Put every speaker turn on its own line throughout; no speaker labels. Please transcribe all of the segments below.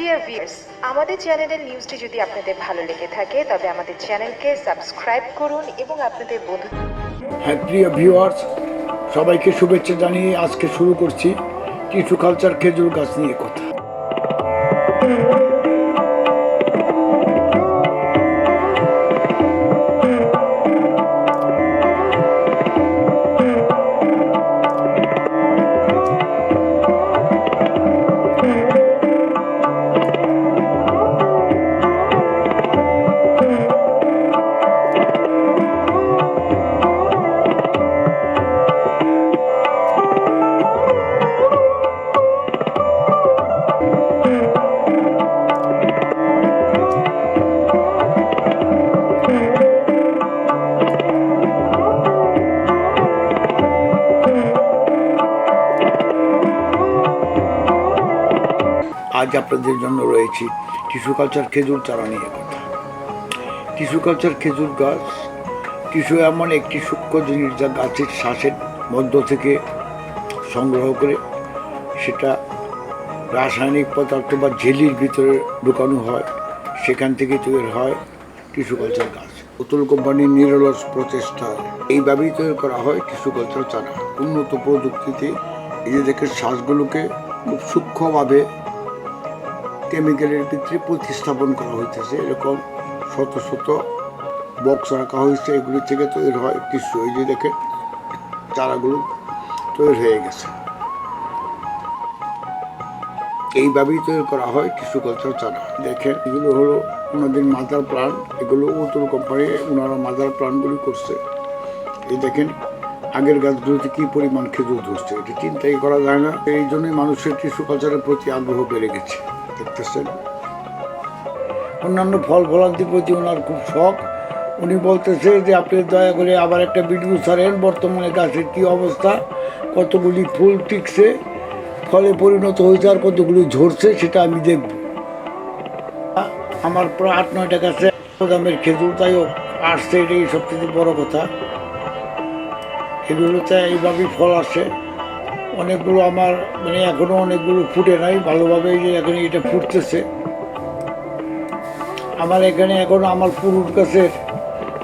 Dear viewers আমাদের চ্যানেলের নিউজটি যদি আপনাদের ভালো লেগে থাকে, তবে আমাদের চ্যানেলকে সাবস্ক্রাইব করুন এবং আপনাদের বন্ধু
হ্যাঁ প্রিয় ভিউয়ার্স সবাইকে শুভেচ্ছা জানিয়ে আজকে শুরু করছি টিস্যু কালচার খেজুর গাছ নিয়ে কথা। আজ আপনাদের জন্য রয়েছে টিস্যু কালচার খেজুর চারা নিয়ে কথা। টিস্যু কালচার খেজুর গাছ, টিস্যু এমন একটি সূক্ষ্ম জিনিস যা গাছের শ্বাসের মধ্য থেকে সংগ্রহ করে সেটা রাসায়নিক পদার্থ বা ঝেলির ভিতরে ঢুকানো হয়, সেখান থেকে তৈরি হয় টিস্যু কালচার গাছ। অতুল কোম্পানির নিরলস প্রচেষ্টা। এইভাবেই তৈরি করা হয় টিস্যু কালচার চারা। উন্নত প্রযুক্তিতে এই শ্বাসগুলোকে খুব সূক্ষ্মভাবে কেমিক্যালের ভিতরে প্রতিস্থাপন করা হইতেছে। এরকম শত শত বক্স রাখা হয়েছে এগুলি থেকে তৈরি হয় টিস্যু এই যে দেখেন, চারাগুলো তৈরি হয়ে গেছে। এইভাবেই তৈরি করা হয় টিস্যু কালচার চারা। দেখেন, এগুলো হলো ওনাদের মাদার প্লান্ট এগুলো উত্তর কোম্পানি ওনারা মাদার প্লান্টগুলি করছে। এই দেখেন, আগের গাছগুলোতে কী পরিমাণ খেজুর ধরছে? এটা চিন্তাই করা যায় না। এই জন্যই মানুষের টিস্যু কালচারের প্রতি আগ্রহ বেড়ে গেছে। দেখতেছেন অন্যান্য ফল ফলান্তির প্রতি ওনার খুব শখ। উনি বলতেছে যে, আপনি দয়া করে আবার একটা ভিডিও ছাড়েন, বর্তমানে গাছের কি অবস্থা? কতগুলি ফুল টিকছে? ফলে পরিণত হয়েছে আর কতগুলি ঝরছে, সেটা আমি দেখব। আমার প্রায় আট, নয়টা গাছে দামের খেজুর, তাই আসছে, এটাই সবচেয়ে বড় কথা। এগুলোতে এইভাবেই ফল আসে। অনেকগুলো আমার মানে এখনও অনেকগুলো ফুটে নাই ভালোভাবে যে এখন এটা ফুটতেছে। আমার এখানে এখন আমার পুরুষ গাছের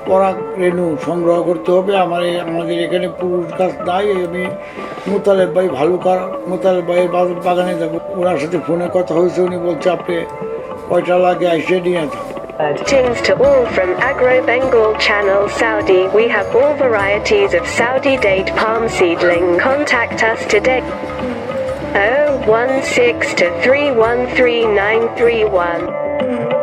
পরাগ রেণু সংগ্রহ করতে হবে। আমার আমাদের এখানে পুরুষ গাছ নাই, আমি মোতালেব ভাই ভালুকার, মোতালেব ভাইয়ের বাগানে যাব। ওনার সাথে ফোনে কথা হয়েছে, উনি বলছে, আপনি কয়টা লাগে এসে নিয়ে যান।
Greetings to all from Agro Bengal Channel Saudi. We have all varieties of Saudi date palm seedling. Contact us today. 016 to 313931.